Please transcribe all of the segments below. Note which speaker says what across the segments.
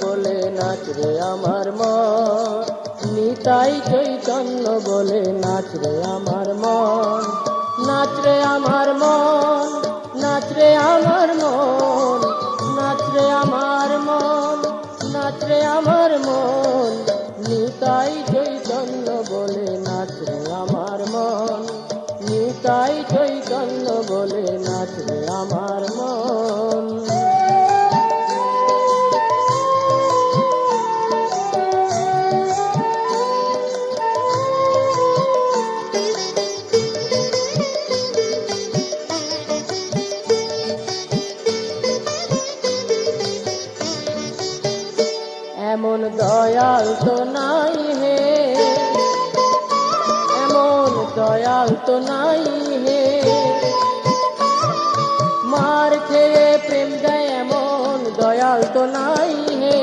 Speaker 1: বলে নাচরে আমার মন নিতাই চৈতন্য বলে নাচরে আমার মন নাচরে আমার মন নাচরে আমার মন নাচরে আমার মন নাচরে আমার মন নিতাই চৈতন্য বলে নাচরে আমার মন নিতাই চৈতন্য বলে নাচরে আমার মন এমন দয়াল তো নাই হে। এমন দয়াল তো নাই হে। মার খেয়ে প্রেম দেয় এমন দয়াল তো নাই হে।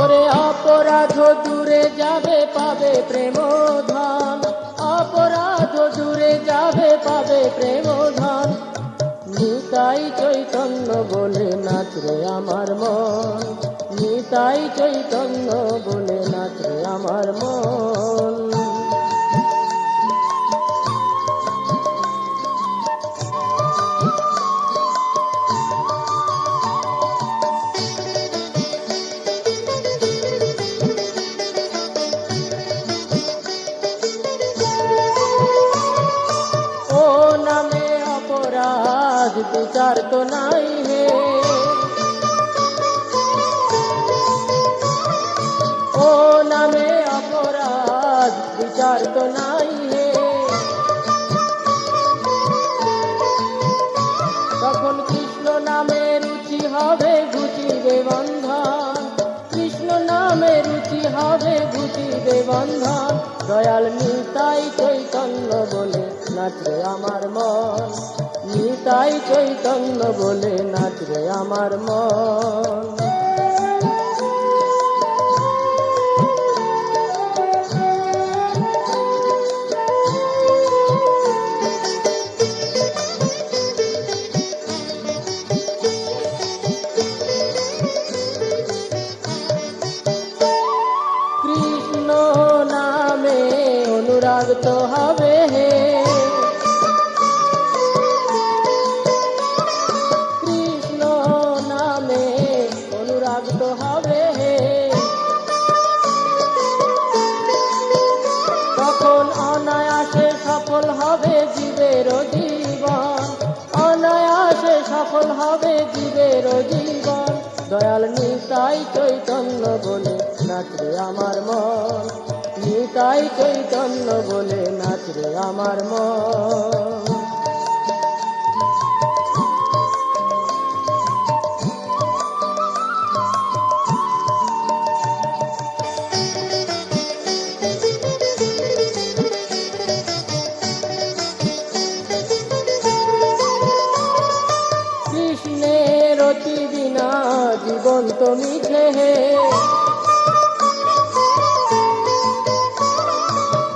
Speaker 1: ওরে অপরাধ দূরে যাবে, পাবে প্রেম ধন অপরাধ দূরে যাবে, পাবে প্রেম আমার মন নিতাই চৈতন্য বলে নাচরে আমার মন। বিচার তো নাই হে। নামে অপরাধ, বিচার তো নাই হে। তখন কৃষ্ণ নামে রুচি হবে ঘুচিবে বন্ধন কৃষ্ণ নামে রুচি হবে ঘুচিবে বন্ধন দয়াল নিতাই চৈতন্য বলে নাচরে আমার মন। নিতাই চৈতন্য বলে নাচরে আমার মন। সফল হবে জীবের জীবন। অনায়াসে সফল হবে জীবের জীবন। দয়াল নিতাই চৈতন্য বলে নাচরে আমার মন। নিতাই চৈতন্য বলে নাচরে আমার মন। বিনা জীবন তো মিছে হে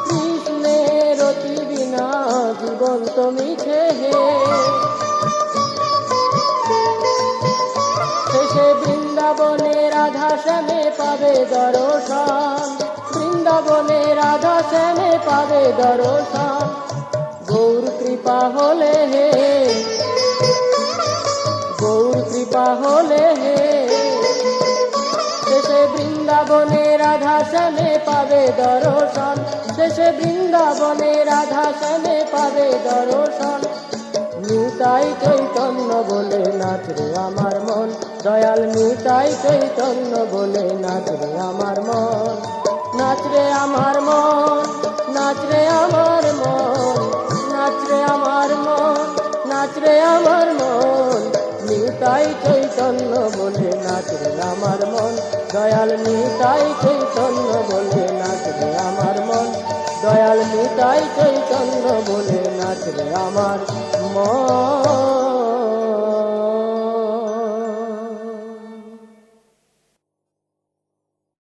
Speaker 1: কৃষ্ণের অতি বিনা জীবন তো মিছে হে শেষে বৃন্দাবনে রাধা শ্যামে পাবে দর্শন। বৃন্দাবনে রাধা শ্যামে পাবে দর্শন। গৌর কৃপা হলে হে। শেষে বৃন্দাবনে রাধা শ্যামে পাবে দর্শন। শেষে বৃন্দাবনে রাধা শ্যামে পাবে দর্শন। নিতাই চৈতন্য বলে নাচরে আমার মন। দয়াল নিতাই চৈতন্য বলে নাচরে আমার মন। নিতাই চৈতন্য বলে নাচরে আমার মন। দয়াল নিতাই চৈতন্য বলে নাচরে আমার মন। দয়াল নিতাই চৈতন্য বলে নাচরে আমার মন।